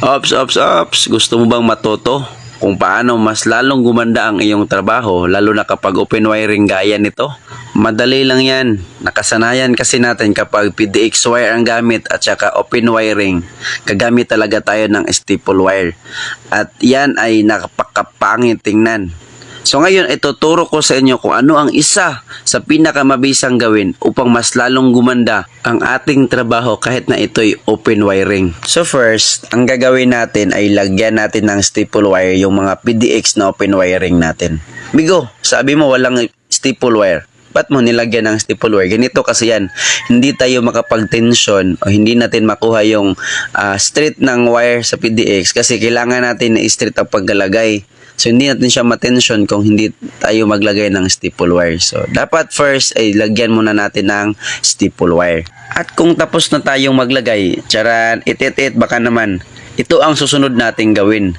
Ops, ops, ops. Gusto mo bang matuto kung paano mas lalong gumanda ang iyong trabaho lalo na kapag open wiring gaya nito? Madali lang yan. Nakasanayan kasi natin kapag PDX wire ang gamit at saka open wiring. Kagamit talaga tayo ng staple wire. At yan ay nakapakapangit tingnan. So ngayon, ituturo ko sa inyo kung ano ang isa sa pinakamabisang gawin upang mas lalong gumanda ang ating trabaho kahit na ito'y open wiring. So first, ang gagawin natin ay lagyan natin ng staple wire yung mga PDX na open wiring natin. Bigo, sabi mo walang staple wire. Ba't mo nilagyan ng staple wire? Ganito kasi yan. Hindi tayo makapag-tension o hindi natin makuha yung ah, straight ng wire sa PDX kasi kailangan natin na straight ang paglalagay. So, hindi natin siya matension kung hindi tayo maglagay ng staple wire. So, dapat first ay lagyan muna natin ng staple wire. At kung tapos na tayong maglagay, charan, it-it-it, baka naman, ito ang susunod nating gawin.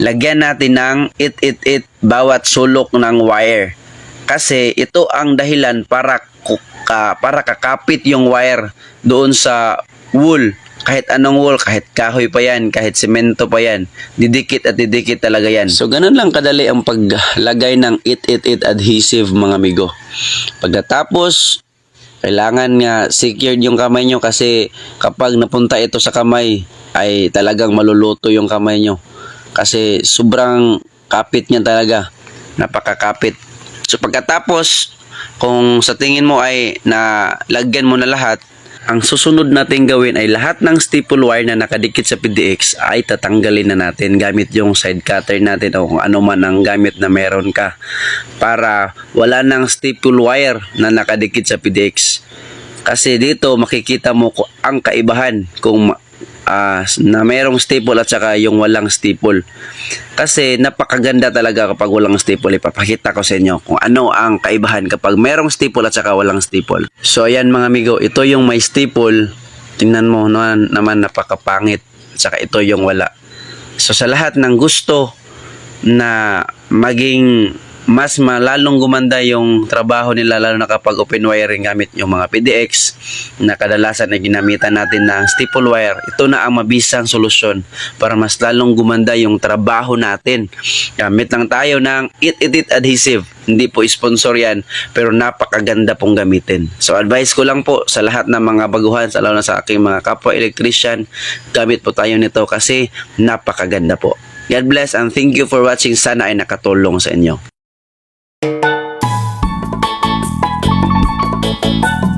Lagyan natin ng it-it-it bawat sulok ng wire. Kasi ito ang dahilan para ku- ka, para kakapit yung wire doon sa wool. Kahit anong wool, kahit kahoy pa yan, kahit semento pa yan, didikit at didikit talaga yan. So ganun lang kadali ang paglagay ng it-it-it adhesive mga amigo. Pagkatapos, kailangan nga secured yung kamay nyo kasi kapag napunta ito sa kamay ay talagang maluluto yung kamay nyo. Kasi sobrang kapit niya talaga. Napakakapit. So pagkatapos, kung sa tingin mo ay na lagyan mo na lahat, ang susunod natin gawin ay lahat ng staple wire na nakadikit sa PDX ay tatanggalin na natin gamit yung side cutter natin o kung ano man ang gamit na meron ka para wala ng staple wire na nakadikit sa PDX. Kasi dito makikita mo ang kaibahan kung ah, na mayroong staple at saka yung walang staple. Kasi napakaganda talaga kapag walang staple. Ipapakita ko sa inyo kung ano ang kaibahan kapag mayroong staple at saka walang staple. So ayan mga amigo, ito yung may staple. Tingnan mo naman, naman napakapangit. At saka ito yung wala. So sa lahat ng gusto na maging mas malalong gumanda yung trabaho nila lalo na kapag open wiring gamit yung mga PDX na kadalasan na ginamitan natin ng staple wire. Ito na ang mabisang solusyon para mas lalong gumanda yung trabaho natin. Gamit lang tayo ng it it it adhesive. Hindi po sponsor yan pero napakaganda pong gamitin. So advice ko lang po sa lahat ng mga baguhan lalo na sa aking mga kapwa electrician gamit po tayo nito kasi napakaganda po. God bless and thank you for watching. Sana ay nakatulong sa inyo Thank you.